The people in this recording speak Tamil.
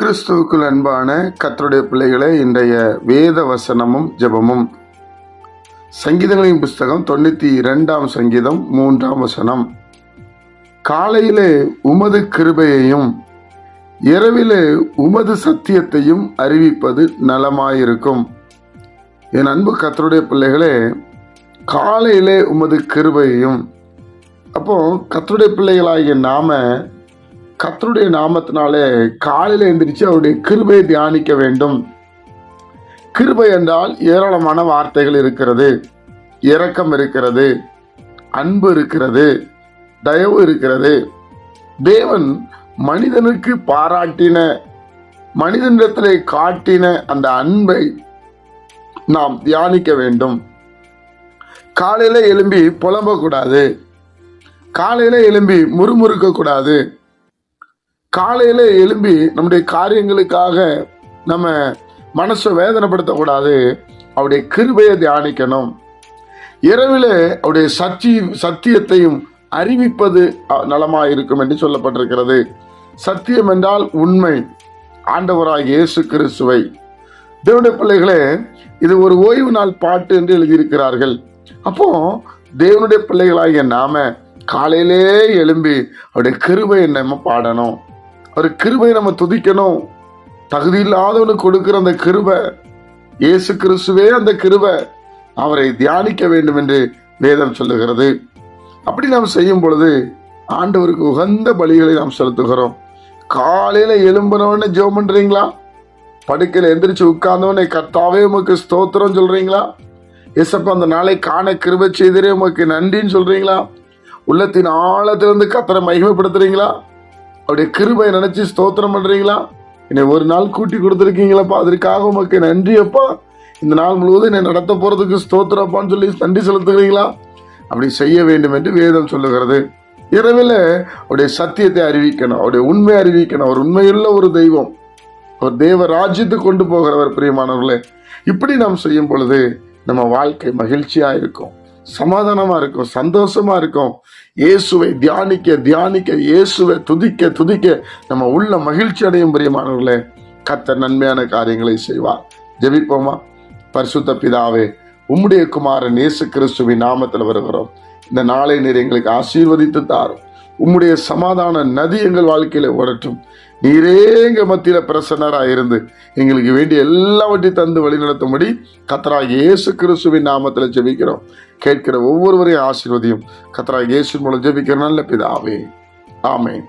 கிறிஸ்துவுக்குள் அன்பான கத்தருடைய பிள்ளைகளை இன்றைய வேத வசனமும் ஜெபமும். சங்கீதங்களின் புஸ்தகம் தொண்ணூற்றி இரண்டாம் சங்கீதம் மூன்றாம் வசனம். காலையிலே உமது கிருபையையும் இரவிலே உமது சத்தியத்தையும் அறிவிப்பது நலமாயிருக்கும். என் அன்பு கத்தருடைய பிள்ளைகளே காலையிலே உமது கிருபையையும் அப்போ கத்தருடைய பிள்ளைகளாகிய நாம கர்த்தருடைய நாமத்தினாலே காலையில் எழுந்திரிச்சு அவருடைய கிருபையை தியானிக்க வேண்டும். கிருபை என்றால் ஏராளமான வார்த்தைகள் இருக்கிறது. இரக்கம் இருக்கிறது. அன்பு இருக்கிறது. தயவு இருக்கிறது. தேவன் மனிதனுக்கு பாராட்டின மனிதனிடத்திலே காட்டின அந்த அன்பை நாம் தியானிக்க வேண்டும். காலையில் எழும்பி புலம்பக்கூடாது. காலையில் எழும்பி முறுமுறுக்கக்கூடாது. காலையில எழும்பி நம்முடைய காரியங்களுக்காக நம்ம மனசை வேதனைப்படுத்தக்கூடாது. அவருடைய கிருபையை தியானிக்கணும். இரவில் அவருடைய சத்தி சத்தியத்தையும் அறிவிப்பது நலமாக இருக்கும் என்று சொல்லப்பட்டிருக்கிறது. சத்தியம் என்றால் உண்மை. ஆண்டவராக இயேசு கிறிஸ்துவை. தேவனுடைய பிள்ளைகளே இது ஒரு ஓய்வு நாள் பாட்டு என்று எழுதியிருக்கிறார்கள். அப்போ தேவனுடைய பிள்ளைகளாகிய நாம காலையிலே எழும்பி அவருடைய கிருபை நம்ம பாடணும். ஒரு கிருபை நம்ம துதிக்கணும். தகுதி இல்லாதவனுக்கு கொடுக்கிற அந்த கிருபை இயேசு கிறிஸ்துவே அந்த கிருபை அவரை தியானிக்க வேண்டும் என்று வேதம் சொல்லுகிறது. அப்படி நாம் செய்யும் பொழுது ஆண்டவருக்கு உகந்த பலிகளை நாம் செலுத்துகிறோம். காலையில எழும்பினவன ஜெபம் பண்றீங்களா? படுக்கையில எந்திரிச்சு உட்கார்ந்தவனே கர்த்தாவே உமக்கு ஸ்தோத்திரம் சொல்றீங்களா? எசப்ப அந்த நாளை காண கிருப செய்தரே உமக்கு நன்றின்னு சொல்றீங்களா? உள்ளத்தின் ஆழத்திலிருந்து கத்தரை மகிமைப்படுத்துறீங்களா? அவருடைய கிருபை நினைச்சு ஸ்தோத்திரம் பண்றீங்களா? என்னை ஒரு நாள் கூட்டி கொடுத்துருக்கீங்களப்பா. அதற்காக உமக்கு நன்றி அப்பா. இந்த நாள் முழுவதும் என்னை நடத்த போறதுக்கு ஸ்தோத்திரப்பான்னு சொல்லி நன்றி செலுத்துகிறீங்களா? அப்படி செய்ய வேண்டும் என்று வேதம் சொல்லுகிறது. இரவில் அவருடைய சத்தியத்தை அறிவிக்கணும் அவருடைய உண்மை அறிவிக்கணும். அவர் உண்மையுள்ள ஒரு தெய்வம். அவர் தேவ ராஜ்யத்துக்கு கொண்டு போகிறவர் பிரியமானவர்களே. இப்படி நாம் செய்யும் பொழுது நம்ம வாழ்க்கை மகிழ்ச்சியாக இருக்கும். சமாதானமா இருக்கும் சந்தோஷமா இருக்கும். இயேசுவை தியானிக்க தியானிக்க இயேசுவை துதிக்க துதிக்க நம்ம உள்ள மகிழ்ச்சி அடையும் பிரியமானவர்களே கத்த நன்மையான காரியங்களை செய்வார். ஜெபிப்போமா? பரிசுத்த பிதாவே உம்முடைய குமாரன் இயேசு கிறிஸ்துவின் நாமத்தில் வருகிறோம். இந்த நாளை நீர் எங்களுக்கு ஆசீர்வதித்து தாரும். உம்முடைய சமாதான நதி எங்கள் வாழ்க்கையில ஓடட்டும். நீரே மத்தியில் பிரசன்னராக இருந்து எங்களுக்கு வேண்டிய எல்லாவற்றையும் தந்து வழிநடத்தும்படி கத்தரா இயேசு கிறிஸ்துவின் நாமத்தில் ஜெபிக்கிறோம். கேட்கிற ஒவ்வொருவரையும் ஆசீர்வதியும். கத்தரா இயேசு மூலம் ஜெபிக்கிற நல்ல பிதாவே. ஆமே